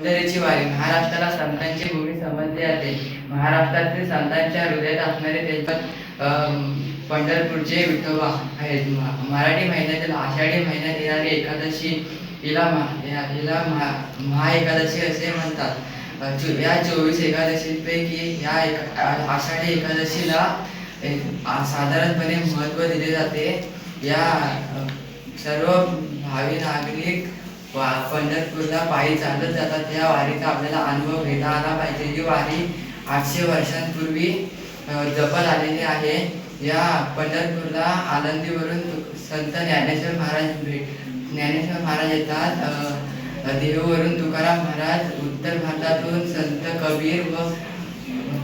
सौंदर्याची वारी. महाराष्ट्राला संतांची भूमी समजली जाते. महाराष्ट्रातील संतांच्या हृदयात असणारे त्यांच्यात पंढरपूरचे विठोबा आहेत. मराठी महिन्यातील आषाढी महिन्यात येणारी एकादशी हिला महा या- हिला महा महा एकादशी असे म्हणतात. चो- या चोवीस एकादशीपैकी या एक आषाढी एकादशीला साधारणपणे महत्त्व दिले जाते. या सर्व भावी नागरिक पंढरपूरला पायी चालत जातात. त्या वारीचा आपल्याला अनुभव घेता आला पाहिजे. ही वारी आठशे वर्षांपूर्वी जपत आलेली आहे. या पंढरपूरला आनंदीवरून संत ज्ञानेश्वर महाराज भेट ज्ञानेश्वर महाराज येतात. देहूवरून तुकाराम महाराज उत्तर भारतातून संत कबीर व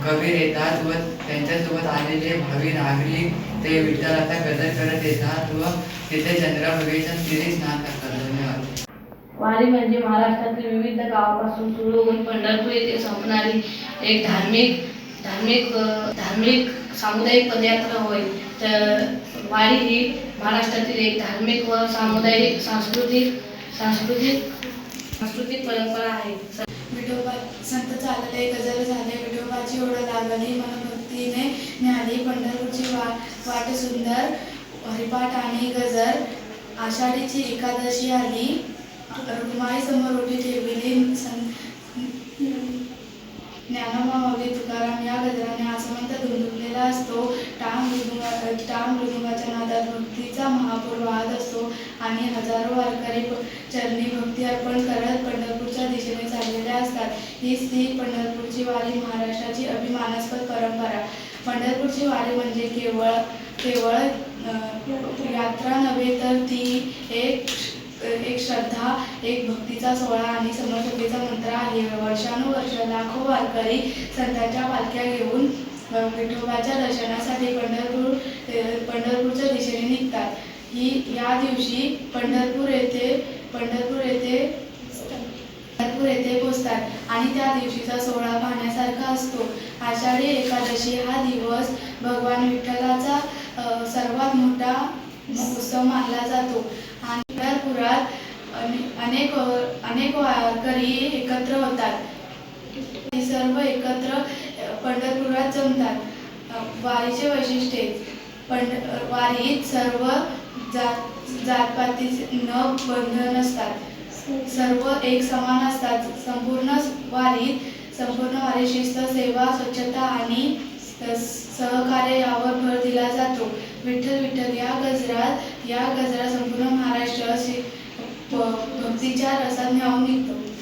कबीर येतात व त्यांच्यासोबत आलेले भावी नागरिक ते विठ्ठलाचा गदर करत येतात व तिथे चंद्रभागेच्या तीरी स्नान करतात. वारी म्हणजे महाराष्ट्रातील विविध गावापासून सुरू होऊन पंढरपूर येथे संपणारी एक धार्मिक धार्मिक धार्मिक सामुदायिक पदयात्रा होय तर वारी ही महाराष्ट्रातील एक धार्मिक व सामुदायिक सांस्कृतिक सांस्कृतिक सांस्कृतिक परंपरा आहे. विठोबा संत चालले गजर झाले विठोबाची ओढ लागली मनभक्तीने ज्ञानी पंढरपूरची वा वाट सुंदर हरिपाठ आणि गजर आषाढीची एकादशी आली. रुक्माई समोर उठी ठेवली सं- ज्ञानोबा माऊली तुकाराम या गजराने आसमंत धुंदुकलेला असतो. टाम मृदुंगा टाम मृदुंगाच्या नादात भक्तीचा महापूर वाहत असतो. आणि हजारो वारकरी चरणी भक्ती अर्पण करत पंढरपूरच्या दिशेने चाललेले असतात. हीच ती पंढरपूरची वारी महाराष्ट्राची अभिमानास्पद परंपरा. पंढरपूरची वारी म्हणजे केवळ केवळ यात्रा नव्हे तर ती एक एक श्रद्धा एक भक्तीचा सोहळा आणि समर्पतेचा मंत्र आहे. वर्षानुवर्ष लाखो वारकरी संतांच्या पालख्या घेऊन विठोबाच्या दर्शनासाठी पंढरपूर पंढरपूरच्या दिशेने निघतात. ही या दिवशी पंढरपूर येथे पंढरपूर येथे पंढरपूर येथे पोचतात आणि त्या दिवशीचा सोहळा पाहण्यासारखा असतो. आषाढी एकादशी हा दिवस भगवान विठ्ठलाचा सर्वात मोठा उत्सव मानला जातो. आणि पंढरपुरात अनेक अनेक वारकरी एकत्र होतात. सर्व एकत्र पंढरपुरात जमतात. वारीचे वैशिष्ट्ये. पंढ वारीत सर्व जात जातपाती न बंधन असतात. सर्व एक समान असतात. संपूर्ण वारीत संपूर्ण वारी शिस्त सेवा स्वच्छता आणि सहकार्य यावर भर दिला जातो. विठ्ठल विठ्ठल या गजरात या गजरा संपूर्ण महाराष्ट्र शि- भक्तीच्या रसात न्यावून निघतो.